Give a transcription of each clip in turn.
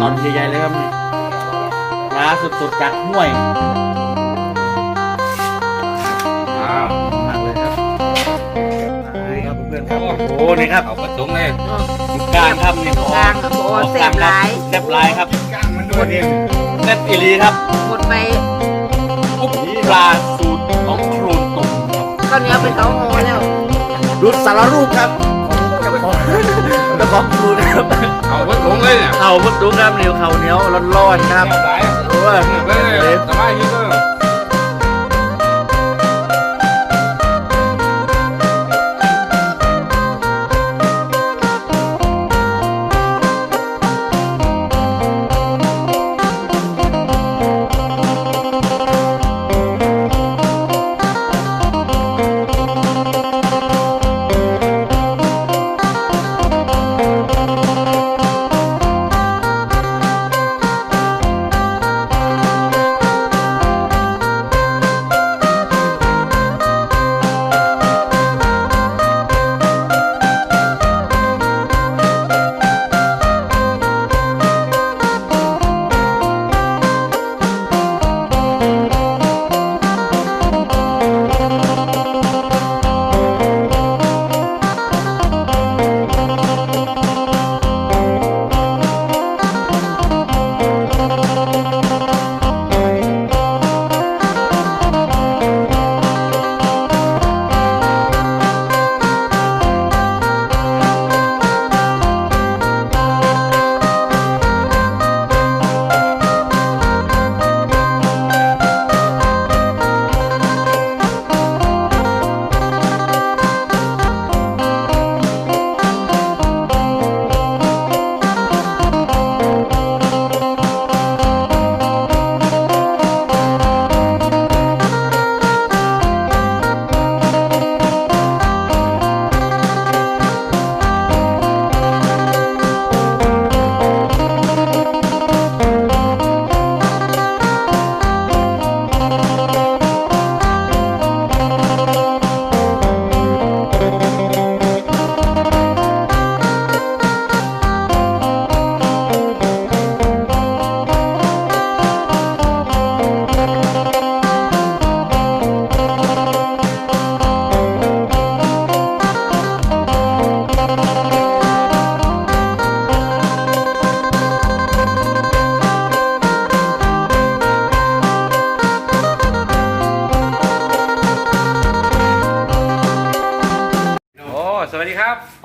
ตอนใหญ่ๆเลยครับนี่ปลาสดๆจากห้วยว้าวมากเลยครับนี่ครับเพื่อนๆครับโอ้โหนี่ครับเอากระตุงเลยอยู่กลางครับนี่กลางครับโอ้แซ่บหลายแซ่บหลายครับกล้างมันด้วยดิแซ่บอีหลีครับหมดไปปุ๊บปลาสูตรของโครนตุ่มครับข้าวเหนียวไปสองห่อแล้วดูสารรูปครับเจ้าของ เจ้าขอกดูนะครับ เอากระตุงเลยเนี่ยเข่าพุทธุครับเหนียวเข่าเหนียวร้อนๆครับหลายโอ้ยเว้ยสบายดีเ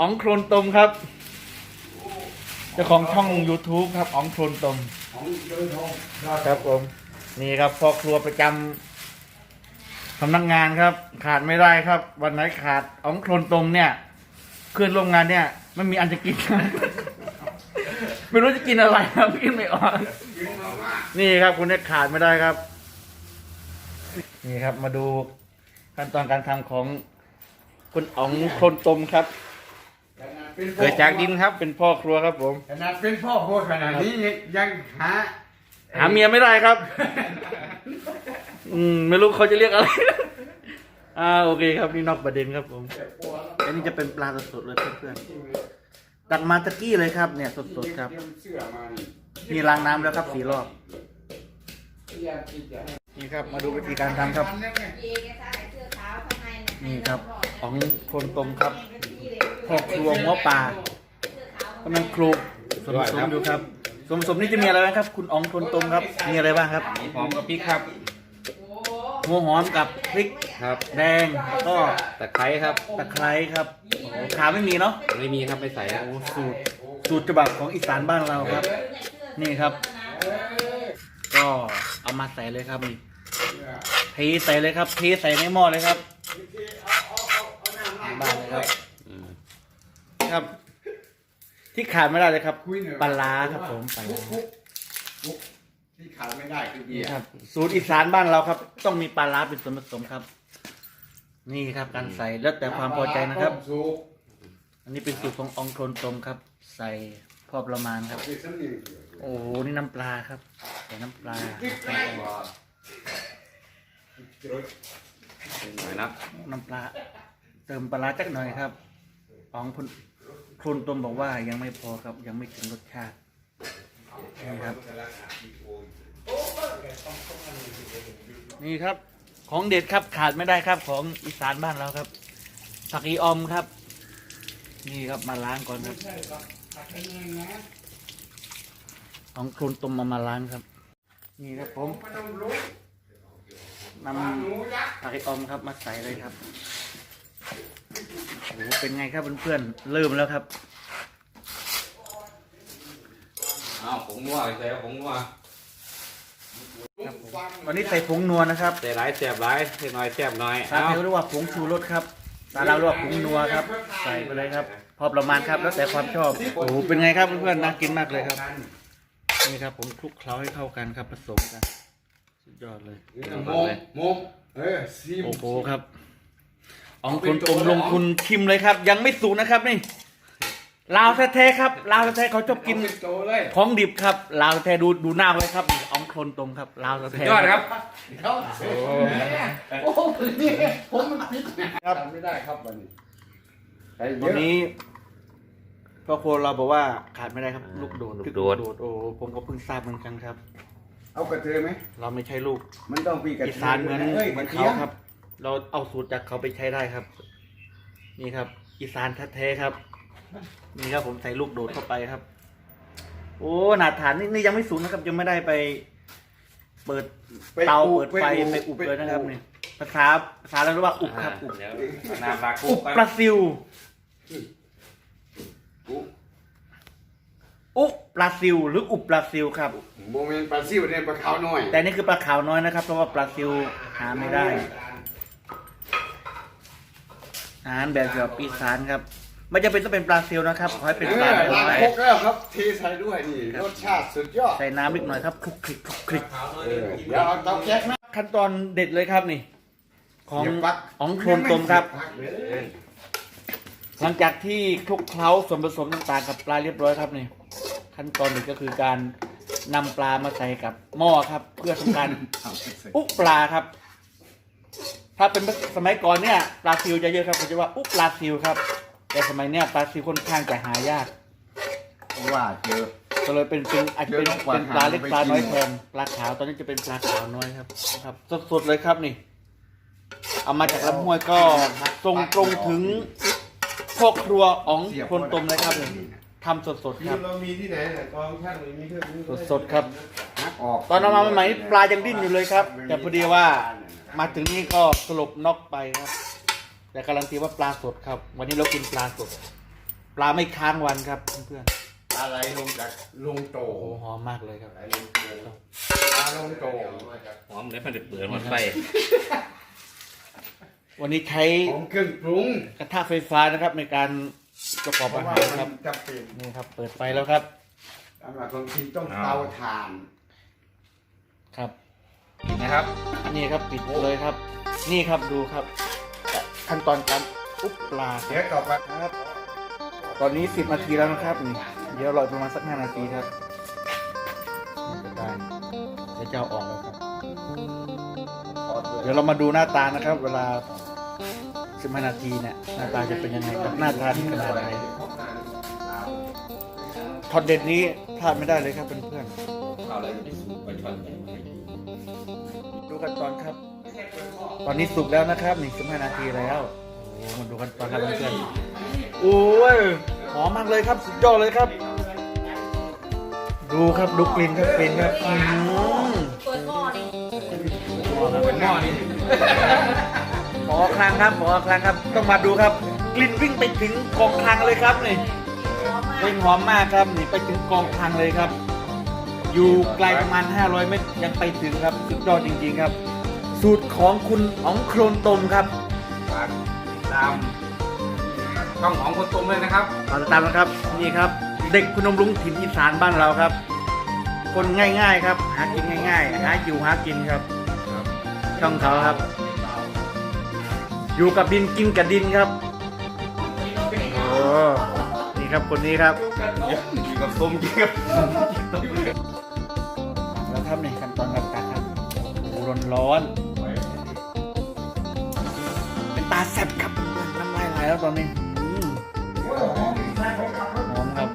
องโครนตมครับเจ้าของช่อง YouTube ครับอ๋องโครนตมครับผม นี่ครับพ่อครัวประจำสำนักงานครับ ขาดไม่ได้ครับ วันไหนขาดอ๋องโครนตมเนี่ยเพื่อนร่วมงานเนี่ยไม่มีอันจะกิน ไม่รู้จะกินอะไรครับกินไม่ออกนี่ครับคุณเนี่ยขาดไม่ได้ครับ นี่ครับมาดูขั้นตอนการทำของคุณอ๋องโครนตมครับ เกิดจากดินครับ เป็นพ่อครัวครับผม ขนาดเป็นพ่อโคตรขนาดนี้ยังหาหาเมียไม่ได้ครับ อืมไม่รู้เขาจะเรียกอะไร อ่าโอเคครับนี่นอกประเด็นครับผมอันนี้จะเป็นปลาสดๆเลยเพื่อนๆตักมาตะกี้เลยครับ เนี่ยสดๆครับ เสื้อมานี่นี่ล้างน้ำแล้วครับสี่รอบ นี่ครับมาดูวิธีการทำครับนี่ครับ ของคนตมครับ พ่อครัวหัวปลากำลังคลุกส่วนผสมอยู่ครับส่วนผสมนี่จะมีอะไรบ้างครับ คุณอ๋องคนตมครับ มีอะไรบ้างครับหอมกับพริกครับหัวหอมกับพริกครับแดงแล้วก็ตะไคร้ครับตะไคร้ครับโอ้โหขาไม่มีเนาะไม่มีครับไม่ใส่ครับโอ้สูตรสูตรฉบับของอีสานบ้านเราครับ นี่ครับ ก็เอามาใส่เลยครับนี่เทใส่เลยครับเทใส่ในหม้อเลยครับบ้านเลยครับอืม ครับ ที่ขาดไม่ได้เลยครับปลาร้าครับผมปลาร้าที่ขาดไม่ได้คือเบีนี่ยร์ครับ สูตรอีสานบ้านเราครับ ต้องมีปลาร้าเป็นส่วนผสมครับ นี่ครับการใส่แล้วแต่ความพอใจนะครับสุกอันนี้เป็นสูตรของอองโคลนตมครับ ใส่พอประมาณครับเป็นสำเนียงโอ้โหนี่น้ำปลาครับใส่น้ำปลาหน่อยนะน้ำปลา เติมปลาร้าจักหน่อยครับ อองพล โคลนตมบอกว่ายังไม่พอครับยังไม่ถึงรสชาตินี่ครับ นี่ครับ ของเด็ดครับขาดไม่ได้ครับของอีสานบ้านเราครับผักอีออมครับ นี่ครับมาล้างก่อนครับของครุนตุมมามาล้างครับ นี่ครับผมนำผักอีออมครับมาใส่เลยครับ โอ้โหเป็นไงครับเพื่อนๆเริ่มแล้วครับอ้าวผงนัวใส่ผงนัววันนี้ใส่ผงนัวนะครับใส่หลายแซ่บหลายใส่น้อยแซ่บน้อยสาเอาเทวเรียกว่าผงชูรสครับสาเราเรียกว่าผงนัวครับ ใส่ไปเลยครับ พอประมาณครับแล้วแต่ความชอบโอ้โหเป็นไงครับเพื่อนๆน่ากินมากเลยครับ นี่ครับผมคลุกเคล้าให้เข้ากันครับผสมกันสุดยอดเลย โมงโมงเออซีมโอ้โหครับ อองคนกลมลงทุนชิมเลยครับ ยังไม่สุกนะครับนี่ลาวแท้ๆครับลาวแท้ๆเขาชอบกินเป็นโตเลยของดิบครับลาวแท้ดูดูหน้าไว้ครับอองคนตรงครับลาวสุดแท้ยอดครับโอ้โหนี่ผมมันผิดนะครับไม่ได้ครับวันนี้ใส่เยวันอะนี้พ่อครัวเราบอกว่าขาดไม่ได้ครับ ลูกโดดลูกพริโดดโอ้โหผมก็เพิ่งทราบเหมือนกันครับ เอากระเทยไหมเราไม่ใช่ลูก มันต้องปีกระอีเทยสานเหมือนอ้ยเหมือนกระเขาทียมครับ เราเอาสูตรจากเขาไปใช้ได้ครับ นี่ครับ อีสานแท้ๆครับ นี่ครับผมใส่ลูกโดดเข้าไปครับ โอ้หนาฐานนี่นี่ยังไม่สูงนะครับ ยังไม่ได้ไป เปิดเตาเปิดไฟไปอุบเลยนะครับนี่ภาษาภาษาเราเรียกว่าอุบครับอุบเดี๋ยวเอาน้ำปลาอุคุบกกันปลาซิวอุ๊อุบปลาซิวหรืออุบปลาซิวครับโมเมนต์ปลาซิวเนี่ยปลาขาวน้อย แต่นี่คือปลาขาวน้อยนะครับ เพราะว่าปลาซิวหาไม่ได้ อาหารแบบแบบอีสานครับไม่จำเป็นต้องเป็นปลาซิวนะครับขอให้เป็นเอปลาอน้ล้างอยครกแล้วครับเทใส่ด้วยนี่รสชาติสุดยอดใส่น้ำนิดหน่อยครับคลุกคลิกคลุกคลิกเออเดี๋ยวเอาเตาแก๊สไหมขั้นตอนเด็ดเลยครับนี่ ของเดี๋ยวปักของโครนตมครับปักเลยหลังจากที่คลุกเคล้าส่วนผสมต่างๆกับปลาเรียบร้อยครับนี่ขั้นตอนหนึ่งก็คือการนำปลามาใส่กับหม้อครับ เพื่อทำการ อุปลาครับ ถ้าเป็นสมัยก่อนเนี่ยปลาซิวจะเยอะครับเขาจะว่าอุปลาซิวครับ แต่สมัยเนี้ยปลาซิวค่อนข้างจะหายากว่าเจอ ก็เลยเป็นเป็นอาจจะเป็นเยอะกว่าเป็นปลาเล็กหาไม่ปลาน้อยกิน แทนปลาขาวตอนนี้จะเป็นปลาขาวน้อยครับครับสดๆเลยครับนี่ เอามาจากลำห้วยก็ส่งตรงถึงพ่อครัวอ๋องคนตมเลยครับนี่ทำสดๆครับเรามีที่ไหนเนี่ยกองช่างมีเครื่องนี้สดๆครับหักออกตอนเอามาใหม่ๆปลายังดิ้นอยู่เลยครับ แต่พอดีว่า มาถึงนี่ก็สลบน็อกไปครับ แต่การันตีว่าปลาสดครับ วันนี้เรากินปลาสด ปลาไม่ค้างวันครับเพื่อนอะไรลงจากลงโตๆโอ้โหหอมมากเลยครับ อะไรลงโตปลาลงโตหอมเลยมันเดือดเปื่อยหมดไฟวันนี้ใช้ของเครื่องปรุงกระทะไฟฟ้านะครับ ในการประกอบเพอาราะหาว่ารครับมันจำเป็นนี่ครับ เปิดไฟแล้วครับสำหรับบางทีต้องเตาถ่าน ครับ นะครับ นี่ครับปิดเลยครับ นี่ครับดูครับ ขั้นตอนการอุบปลาคเดี๋ยรับวต่อไปครับ ตอนนี้สิบนาทีแล้วนะครับนี่เดี๋ยวรออีกประมาณสักห้านาทีครับนี่จะได้เดี๋ยวจะเอาออกแล้วครับ เดี๋ยวเรามาดูหน้าตานะครับ เวลาสิบห้านาทีเนี่ยหน้าตาจะเป็นยังไงครับหน้าตาที่ขนาดไหนทอดเด็ดนี้พลาดไม่ได้เลยครับเพื่อนเอาเลยไปช้อนไปๆดู กันตอนครับ ตอนนี้สุกแล้วนะครับนี่สิบห้านาทีแล้วโอ้มาดูกันตอนครับเพื่อนๆโอ้ยหอมมากเลยครับสุดยอดเลยครับ ดูครับดูกลิ่นครับกลิ่นครับอืมเปิดหม้อนี่เป็นหม้อนี่หมอคลังครับหมอคลังครับต้องมาดูครับ กลิ่นวิ่งไปถึงกองคลังเลยครับนี่กลิ่นหอมมากครับนี่ไปถึงกองคลังเลยครับ อยู่ไกลประมาณ 500 เมตรยังไปถึงครับสุดยอดจริง ๆครับ สูตรของคุณอ๋องโครนตมครับฝากติดตามช่องของคนตุ่มเลยนะครับตามตามนะครับนี่ครับ เด็กพนมรุ้งถิ่นอีสานบ้านเราครับ คนง่าย ๆ ครับ หากินง่ายๆหาอยู่หากินครับช่องเขาครับ อยู่กับดินกินกับดินครับโอ้นี่ครับคนนี้ครับ อยู่กับส้มกินกับแล้ว ร้อน เป็นตาแสบครับน้ำลายไหลแล้วตอนนี้หอมครับ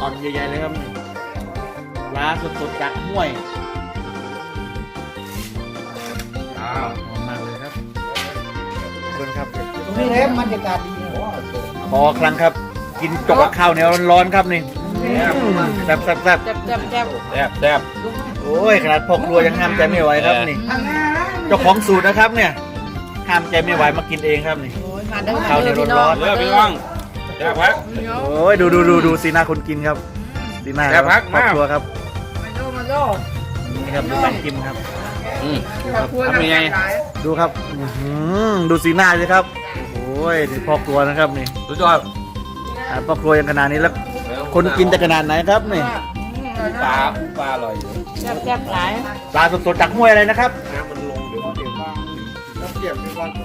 ตอนใหญ่ๆเลยครับร้าสดๆจากห้วยหอมมากเลยครับขอบคุณครับ ตรงนี้เลยบรรยากาศดี อ้พอครั้งครับ กินจกกับข้าวเหนียวร้อนๆครับนี่แซ่บแซ่บแซ่บแซ่บแซ่บแซ่บแซ่บแซ่บโอ้ยขนาดพ่อครัวยังห้ามใจไม่ไหวครับนี่เจ้าของสูตรนะครับเนี่ยห้ามใจไม่ไหวมากินเองครับนี่โอ้ยมาเด้อข้าวเหนียวร้อนเลือกพี่น้องแซ่บพักโอ้ยดูดูดูดูสีหน้าคนกินครับสีหน้าแซ่บพักครอบมากครัวครับมาโลมาโลนี่ครับดูการกินครับอืมทำยังไงดูครับอื้อหือดูสีหน้าสิครับโอ้ยนี่พ่อครัวนะครับนี่สุดยอดอ่าพ่อครัวยังขนาดนี้แล้ว คนกินจะขนาดไหนครับนี่ปลาปลาอร่อยอยู่แซ่บแซ่บหลายปลาสดๆจากห้วยอะไรนะครับแล้วเก็บเป็นวันที่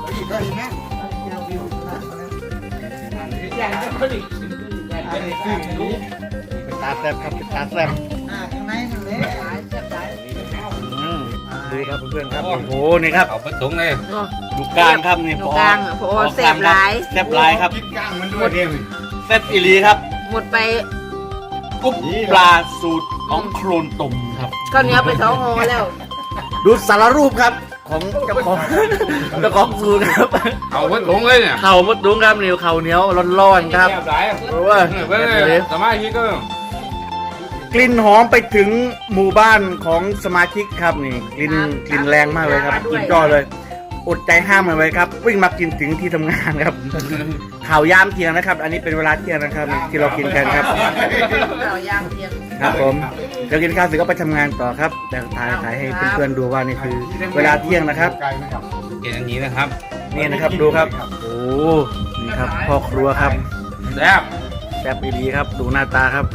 แล้วอีกก็อีกนะเป็นตาแซ่บครับเป็นตาแซ่บ ดูครับเพื่อนๆครับโอ้โหนี่ครับเอาไปถุงเลยโอ้ดูกลางครับนี่ดูกลางอะพอแซ่บหลายแซ่บหลายครับกินก้างมันด้วยเนี่ยแซ่บอีหลีครับหมดไปกุ๊บปลาสูตรของโครนตุ่มครับข้าวเหนียวไปสองห่อแล้ว ดูสารรูปครับ ของเจ้าของเจ้าของสูตรครับเอาไปถุงเลยเนี่ยเข่ามดดุ้งครับนี่เข่าเหนียวร้อนๆครับแซ่บหลายโอ้ยเออไปเลยสมาชิก ก็กลิ่นหอมไปถึงหมู่บ้านของสมาชิกครับนี่กลิ่นกลิ่นแรงมากเลยครับ กลิ่นจ้อเลย อดใจห้ามมันไว้ครับวิ่งมากินถึงที่ทำงานครับ ข่าวยามเที่ยงนะครับ อันนี้เป็นเวลาเที่ยงนะครับที่เรากินกันครับ เราย่างเทียมครับผมเดี๋ยวกินข้าวเสร็จก็ไปทำงานต่อครับแต่ถ่ายถ่ายให้เพื่อนๆดูว่านี่คือ เวลาเที่ยงนะครับ ไกลไหมครับกินอย่างนี้นะครับนี่นะครับดูครับ โอ้นี่ครับพ่อครัวครับ แซ่บ แซ่บอีดีครับ ดูหน้าตาครับ